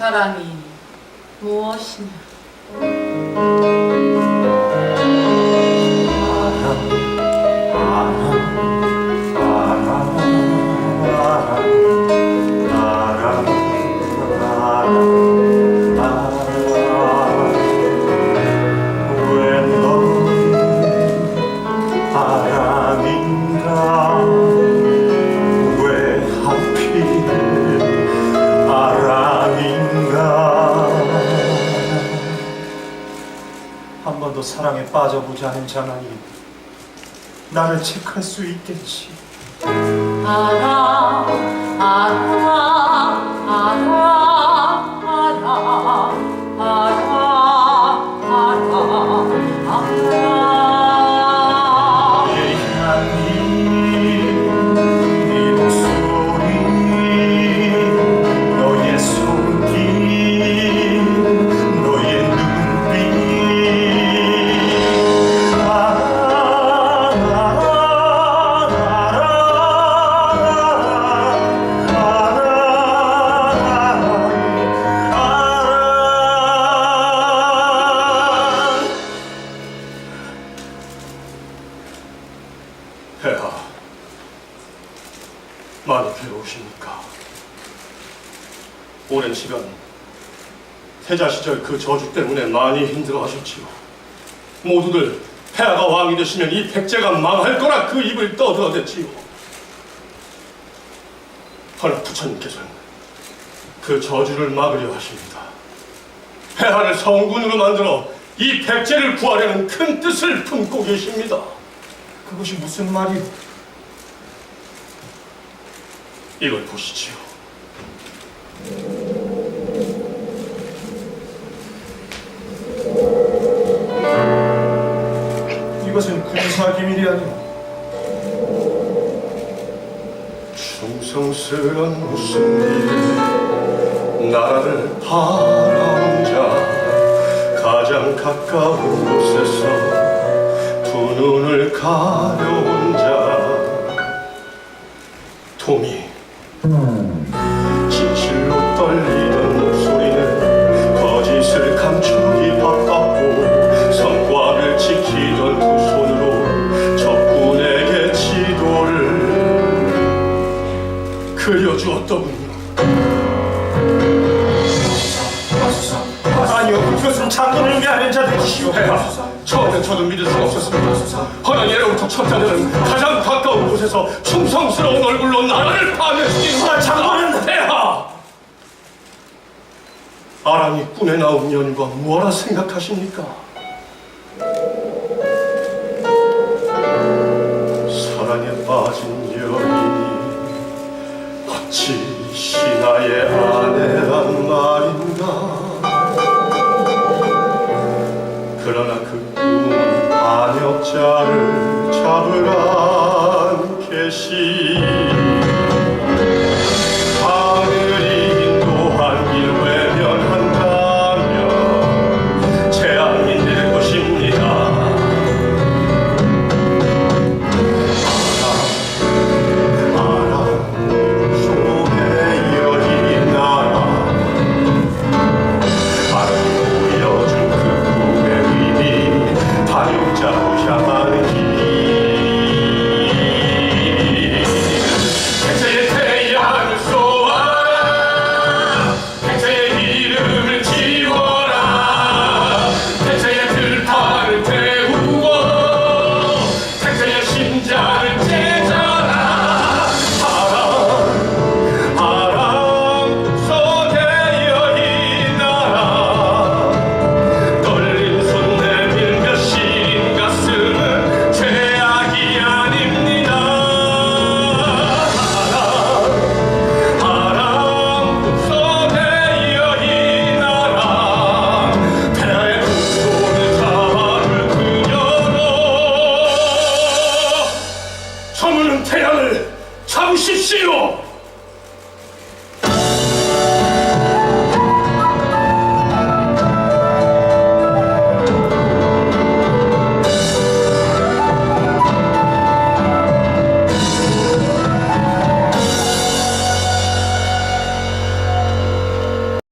사랑이 무엇이냐? 한번더 사랑에 빠져보지 않은 자만이 나를 책할 수 있겠지. 알아, 알아, 알아, 폐하, 많이 괴로우십니까? 오랜 시간 태자 시절 그 저주 때문에 많이 힘들어하셨지요. 모두들 폐하가 왕이 되시면 이 백제가 망할 거라 그 입을 떠들어댔지요. 허나 부처님께서는 그 저주를 막으려 하십니다. 폐하를 성군으로 만들어 이 백제를 구하려는 큰 뜻을 품고 계십니다. 그것이 무슨 말이오? 이걸 보시지요. 이것은 군사 기밀이 아니오. 충성스런 무슨 일에 나라를 바라온 자 가장 가까운 곳에서 두 눈을 가려온 자. 도미. 진실로 떨리던 목소리는 거짓을 감추기 바빴고 성과를 지키던 두 손으로 적군에게 지도를 그려주었더군 그것은 장군을 위하는 자들이시오 해라 처음엔 저도 믿을 수가 없었습니다. 허나 예로부터 첩자들은 가장 가까운 곳에서 충성스러운 얼굴로 나라를 파멸시킨 장군은 폐하! 아람이 꿈에 나온 연과 무엇라 생각하십니까? 계